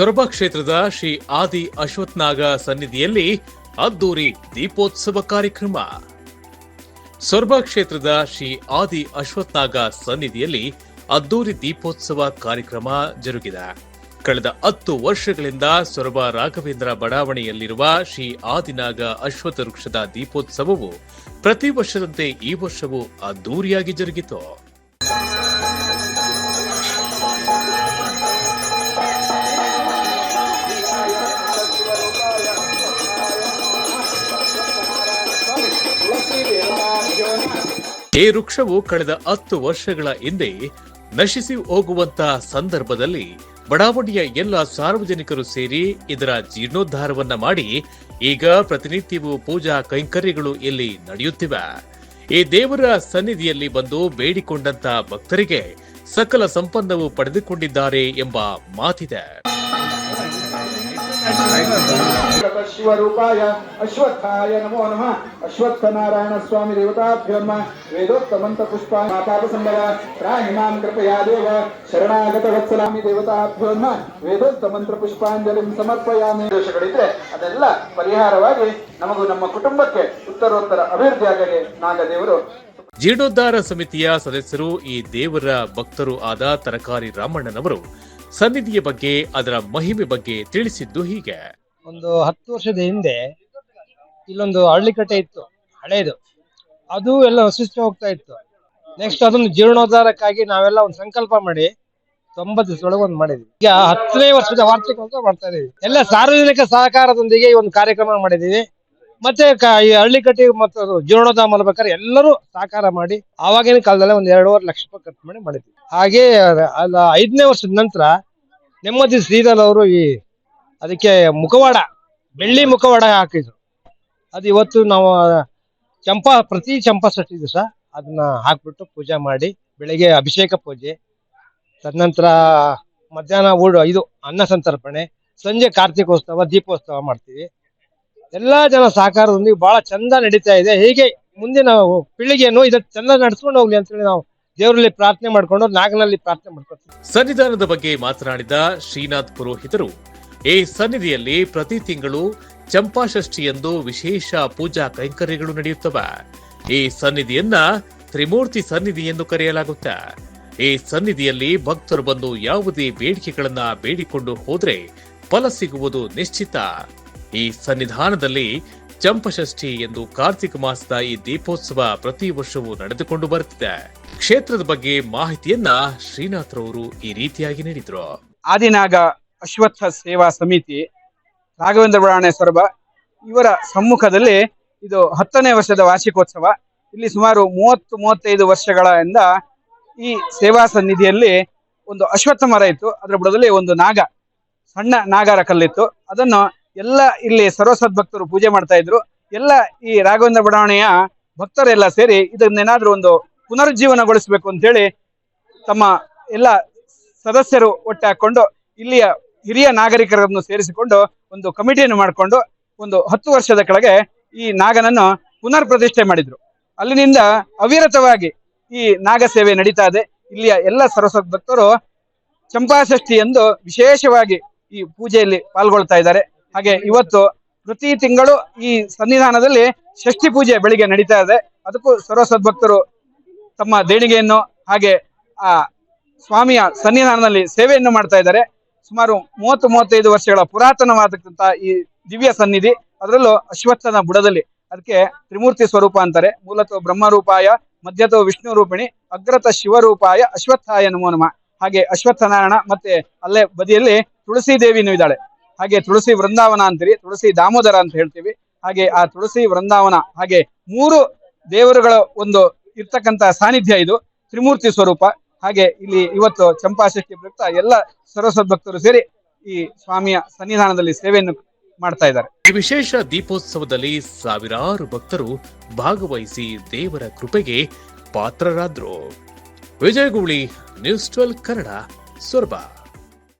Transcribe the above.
ಸೊರಬ ಕ್ಷೇತ್ರದ ಶ್ರೀ ಆದಿ ಅಶ್ವತ್ಥನಾಗ ಸನ್ನಿಧಿಯಲ್ಲಿ ಅದ್ದೂರಿ ದೀಪೋತ್ಸವ ಕಾರ್ಯಕ್ರಮ. ಸೊರಬ ಕ್ಷೇತ್ರದ ಶ್ರೀ ಆದಿ ಅಶ್ವತ್ಥನಾಗ ಸನ್ನಿಧಿಯಲ್ಲಿ ಅದ್ದೂರಿ ದೀಪೋತ್ಸವ ಕಾರ್ಯಕ್ರಮ ಜರುಗಿದೆ. ಕಳೆದ ಹತ್ತು ವರ್ಷಗಳಿಂದ ಸೊರಬ ರಾಘವೇಂದ್ರ ಬಡಾವಣೆಯಲ್ಲಿರುವ ಶ್ರೀ ಆದಿನಾಗ ಅಶ್ವತ್ಥ ವೃಕ್ಷದ ದೀಪೋತ್ಸವವು ಪ್ರತಿ ವರ್ಷದಂತೆ ಈ ವರ್ಷವೂ ಅದ್ದೂರಿಯಾಗಿ ಜರುಗಿತು. ಈ ವೃಕ್ಷವು ಕಳೆದ ಹತ್ತು ವರ್ಷಗಳ ಹಿಂದೆ ನಶಿಸಿ ಹೋಗುವಂತ ಸಂದರ್ಭದಲ್ಲಿ ಬಡಾವಣೆಯ ಎಲ್ಲ ಸಾರ್ವಜನಿಕರು ಸೇರಿ ಇದರ ಜೀರ್ಣೋದ್ಧಾರವನ್ನ ಮಾಡಿ ಈಗ ಪ್ರತಿನಿತ್ಯವೂ ಪೂಜಾ ಕೈಂಕರ್ಯಗಳು ಇಲ್ಲಿ ನಡೆಯುತ್ತಿವೆ. ಈ ದೇವರ ಸನ್ನಿಧಿಯಲ್ಲಿ ಬಂದು ಬೇಡಿಕೊಂಡಂತ ಭಕ್ತರಿಗೆ ಸಕಲ ಸಂಪನ್ನವು ಪಡೆದುಕೊಂಡಿದ್ದಾರೆ ಎಂಬ ಮಾತಿದೆ. ಶಿವರೂಪಾಯ, ಅಶ್ವತ್ಥಾಯ ನಮೋ ನಮಃ. ಅಶ್ವತ್ಥನಾರಾಯಣ ಸ್ವಾಮಿ ದೇವತಾಭ್ಯೋ ನಮಃ ವೇದೋಕ್ತಮಂತ ಪುಷ್ಪ ಮಾತಾಪ ಸಂಭವ ಕೃಪಯಾ ದೇವ, ಶರಣಾಗತ ವತ್ಸಲಾಮಿ ದೇವತಾಭ್ಯೋ ನಮಃ ವೇದೋಕ್ತಮಂತ್ರ ಪುಷ್ಪಾಂಜಲಿ ಸಮರ್ಪಯಾಮಿ. ದೋಷಗಳಿದ್ರೆ ಅದೆಲ್ಲ ಪರಿಹಾರವಾಗಿ ನಮಗೂ ನಮ್ಮ ಕುಟುಂಬಕ್ಕೆ ಉತ್ತರೋತ್ತರ ಅಭಿವೃದ್ಧಿ ಆಗಲಿ. ನಾಗದೇವರು. ಜೀರ್ಣೋದ್ಧಾರ ಸಮಿತಿಯ ಸದಸ್ಯರು ಈ ದೇವರ ಭಕ್ತರು ಆದ ತರಕಾರಿ ರಾಮಣ್ಣನವರು ಸನ್ನಿಧಿಯ ಬಗ್ಗೆ, ಅದರ ಮಹಿಮೆ ಬಗ್ಗೆ ತಿಳಿಸಿದ್ದು ಹೀಗೆ. ಒಂದು ಹತ್ತು ವರ್ಷದ ಹಿಂದೆ ಇಲ್ಲೊಂದು ಹಳ್ಳಿಕಟ್ಟೆ ಇತ್ತು, ಹಳೇದು. ಅದು ಎಲ್ಲ ಸೃಷ್ಟಿ ಹೋಗ್ತಾ ಇತ್ತು. ನೆಕ್ಸ್ಟ್ ಅದನ್ನು ಜೀರ್ಣೋದ್ಧಾರಕ್ಕಾಗಿ ನಾವೆಲ್ಲ ಒಂದು ಸಂಕಲ್ಪ ಮಾಡಿ ತೊಂಬತ್ತು ದಿವಸದೊಳಗೆ ಒಂದು ಮಾಡಿದ್ವಿ. ಈಗ ಹತ್ತನೇ ವರ್ಷದ ವಾರ್ಷಿಕೋತ್ಸವ ಮಾಡ್ತಾ ಇದೀವಿ. ಎಲ್ಲ ಸಾರ್ವಜನಿಕ ಸಹಕಾರದೊಂದಿಗೆ ಈ ಒಂದು ಕಾರ್ಯಕ್ರಮ ಮಾಡಿದೀವಿ ಮತ್ತೆ ಈ ಹಳ್ಳಿಕಟ್ಟಿ ಮತ್ತು ಅದು ಜೀರ್ಣೋದ್ಧಾರ ಮಾಡ್ಬೇಕಾದ್ರೆ ಎಲ್ಲರೂ ಸಹಕಾರ ಮಾಡಿ ಆವಾಗಿನ ಕಾಲದಲ್ಲೇ ಒಂದು ಎರಡೂವರೆ ಲಕ್ಷ ರೂಪಾಯಿ ಖರ್ಚು ಮಾಡಿ ಮಾಡಿದ್ವಿ. ಹಾಗೆ ಅಲ್ಲ ಐದನೇ ವರ್ಷದ ನಂತರ ನೆಮ್ಮದಿ ಶ್ರೀಧರ್ ಅವರು ಈ ಅದಕ್ಕೆ ಮುಖವಾಡ, ಬೆಳ್ಳಿ ಮುಖವಾಡ ಹಾಕಿದ್ರು. ಅದು ಇವತ್ತು ನಾವು ಚಂಪಾ, ಪ್ರತಿ ಚಂಪಾ ಷಷ್ಠಿ ದಿವಸ ಅದನ್ನ ಹಾಕ್ಬಿಟ್ಟು ಪೂಜೆ ಮಾಡಿ ಬೆಳಿಗ್ಗೆ ಅಭಿಷೇಕ ಪೂಜೆ, ತದನಂತರ ಮಧ್ಯಾಹ್ನ ಊಡು ಇದು ಅನ್ನ ಸಂತರ್ಪಣೆ, ಸಂಜೆ ಕಾರ್ತಿಕೋತ್ಸವ, ದೀಪೋತ್ಸವ ಮಾಡ್ತೀವಿ. ಎಲ್ಲಾ ಜನ ಸಹಕಾರದೊಂದಿಗೆ ಬಹಳ ಚಂದ ನಡೀತಾ ಇದೆ. ಹೀಗೆ ಮುಂದಿನ ಪೀಳಿಗೆಯನ್ನು ಇದಕ್ಕೆ ಚಂದ ನಡ್ಸ್ಕೊಂಡು ಹೋಗ್ಲಿ ಅಂತೇಳಿ ನಾವು ದೇವರಲ್ಲಿ ಪ್ರಾರ್ಥನೆ ಮಾಡ್ಕೊಂಡು ನಾಗನಲ್ಲಿ ಪ್ರಾರ್ಥನೆ ಮಾಡ್ಕೊತೀವಿ ಸನ್ನಿಧಾನದ ಬಗ್ಗೆ ಮಾತನಾಡಿದ ಶ್ರೀನಾಥ್ ಪುರೋಹಿತರು, ಈ ಸನ್ನಿಧಿಯಲ್ಲಿ ಪ್ರತಿ ತಿಂಗಳು ಚಂಪಾಷಷ್ಠಿಯಂದು ವಿಶೇಷ ಪೂಜಾ ಕೈಂಕರ್ಯಗಳು ನಡೆಯುತ್ತವೆ. ಈ ಸನ್ನಿಧಿಯನ್ನ ತ್ರಿಮೂರ್ತಿ ಸನ್ನಿಧಿ ಎಂದು ಕರೆಯಲಾಗುತ್ತೆ. ಈ ಸನ್ನಿಧಿಯಲ್ಲಿ ಭಕ್ತರು ಬಂದು ಯಾವುದೇ ಬೇಡಿಕೆಗಳನ್ನ ಬೇಡಿಕೊಂಡು ಹೋದ್ರೆ ಫಲ ಸಿಗುವುದು ನಿಶ್ಚಿತ. ಈ ಸನ್ನಿಧಾನದಲ್ಲಿ ಚಂಪಷಷ್ಠಿ ಎಂದು ಕಾರ್ತಿಕ ಮಾಸದ ಈ ದೀಪೋತ್ಸವ ಪ್ರತಿ ವರ್ಷವೂ ನಡೆದುಕೊಂಡು ಬರುತ್ತಿದೆ. ಕ್ಷೇತ್ರದ ಬಗ್ಗೆ ಮಾಹಿತಿಯನ್ನ ಶ್ರೀನಾಥ್ರವರು ಈ ರೀತಿಯಾಗಿ ನೀಡಿದ್ರು. ಆದಿನಾಗ ಅಶ್ವತ್ಥ ಸೇವಾ ಸಮಿತಿ, ರಾಘವೇಂದ್ರ ಬಡಾಣೆ ಸೊರಬ, ಇವರ ಸಮ್ಮುಖದಲ್ಲಿ ಇದು ಹತ್ತನೇ ವರ್ಷದ ವಾರ್ಷಿಕೋತ್ಸವ. ಇಲ್ಲಿ ಸುಮಾರು ಮೂವತ್ತು, ಮೂವತ್ತೈದು ವರ್ಷಗಳಿಂದ ಈ ಸೇವಾ ಸನ್ನಿಧಿಯಲ್ಲಿ ಒಂದು ಅಶ್ವತ್ಥ ಮರ ಇತ್ತು. ಅದರ ಬುಡದಲ್ಲಿ ಒಂದು ನಾಗ, ಸಣ್ಣ ನಾಗರ ಕಲ್ಲಿತ್ತು. ಅದನ್ನು ಎಲ್ಲ ಇಲ್ಲಿ ಸರ್ವಸದ್ ಭಕ್ತರು ಪೂಜೆ ಮಾಡ್ತಾ ಇದ್ರು. ಎಲ್ಲ ಈ ರಾಘವೇಂದ್ರ ಬಡಾವಣೆಯ ಭಕ್ತರೆಲ್ಲ ಸೇರಿ ಇದನ್ನೇನಾದ್ರೂ ಒಂದು ಪುನರುಜ್ಜೀವನಗೊಳಿಸಬೇಕು ಅಂತ ಹೇಳಿ ತಮ್ಮ ಎಲ್ಲ ಸದಸ್ಯರು ಒಟ್ಟು ಹಾಕೊಂಡು ಇಲ್ಲಿಯ ಹಿರಿಯ ನಾಗರಿಕರನ್ನು ಸೇರಿಸಿಕೊಂಡು ಒಂದು ಕಮಿಟಿಯನ್ನು ಮಾಡಿಕೊಂಡು ಒಂದು ಹತ್ತು ವರ್ಷದ ಕೆಳಗೆ ಈ ನಾಗನನ್ನು ಪುನರ್ ಪ್ರತಿಷ್ಠೆ ಮಾಡಿದ್ರು. ಅಲ್ಲಿನಿಂದ ಅವಿರತವಾಗಿ ಈ ನಾಗ ಸೇವೆ ನಡೀತಾ ಇದೆ. ಇಲ್ಲಿಯ ಎಲ್ಲ ಸರಸ್ವತ ಭಕ್ತರು ಚಂಪಾಷಷ್ಠಿ ಎಂದು ವಿಶೇಷವಾಗಿ ಈ ಪೂಜೆಯಲ್ಲಿ ಪಾಲ್ಗೊಳ್ತಾ ಇದ್ದಾರೆ. ಹಾಗೆ ಇವತ್ತು ಪ್ರತಿ ತಿಂಗಳು ಈ ಸನ್ನಿಧಾನದಲ್ಲಿ ಷಷ್ಠಿ ಪೂಜೆ ಬೆಳಿಗ್ಗೆ ನಡೀತಾ ಇದೆ. ಅದಕ್ಕೂ ಸರ್ವ ಭಕ್ತರು ತಮ್ಮ ದೇಣಿಗೆಯನ್ನು ಹಾಗೆ, ಆ, ಸ್ವಾಮಿಯ ಸನ್ನಿಧಾನದಲ್ಲಿ ಸೇವೆಯನ್ನು ಮಾಡ್ತಾ ಇದ್ದಾರೆ. ಸುಮಾರು ಮೂವತ್ತು, ಮೂವತ್ತೈದು ವರ್ಷಗಳ ಪುರಾತನವಾದಂತ ಈ ದಿವ್ಯ ಸನ್ನಿಧಿ, ಅದರಲ್ಲೂ ಅಶ್ವತ್ಥನ ಬುಡದಲ್ಲಿ. ಅದಕ್ಕೆ ತ್ರಿಮೂರ್ತಿ ಸ್ವರೂಪ ಅಂತಾರೆ. ಮೂಲತಃ ಬ್ರಹ್ಮರೂಪಾಯ, ಮಧ್ಯತೋ ವಿಷ್ಣು ರೂಪಿಣಿ, ಅಗ್ರತ ಶಿವರೂಪಾಯ, ಅಶ್ವತ್ಥಾಯ ನಮೋ ನಮ. ಹಾಗೆ ಅಶ್ವತ್ಥನಾರಾಯಣ ಮತ್ತೆ ಅಲ್ಲೇ ಬದಿಯಲ್ಲಿ ತುಳಸಿ ದೇವಿನೂ ಇದ್ದಾಳೆ. ಹಾಗೆ ತುಳಸಿ ವೃಂದಾವನ ಅಂತೀರಿ ತುಳಸಿ ದಾಮೋದರ ಅಂತ ಹೇಳ್ತೀವಿ. ಹಾಗೆ ಆ ತುಳಸಿ ವೃಂದಾವನ, ಹಾಗೆ ಮೂರು ದೇವರುಗಳ ಒಂದು ಇರ್ತಕ್ಕಂತ ಸಾನ್ನಿಧ್ಯ ಇದು, ತ್ರಿಮೂರ್ತಿ ಸ್ವರೂಪ. ಹಾಗೆ ಇಲ್ಲಿ ಇವತ್ತು ಚಂಪಾಷಷ್ಠಿ ಪ್ರಯುಕ್ತ ಎಲ್ಲ ಸರಸ್ವತ್ ಭಕ್ತರು ಸೇರಿ ಈ ಸ್ವಾಮಿಯ ಸನ್ನಿಧಾನದಲ್ಲಿ ಸೇವೆಯನ್ನು ಮಾಡ್ತಾ ಇದ್ದಾರೆ. ಈ ವಿಶೇಷ ದೀಪೋತ್ಸವದಲ್ಲಿ ಸಾವಿರಾರು ಭಕ್ತರು ಭಾಗವಹಿಸಿ ದೇವರ ಕೃಪೆಗೆ ಪಾತ್ರರಾದ್ರು. Vijayaguli, news twelve Kannada, Soraba.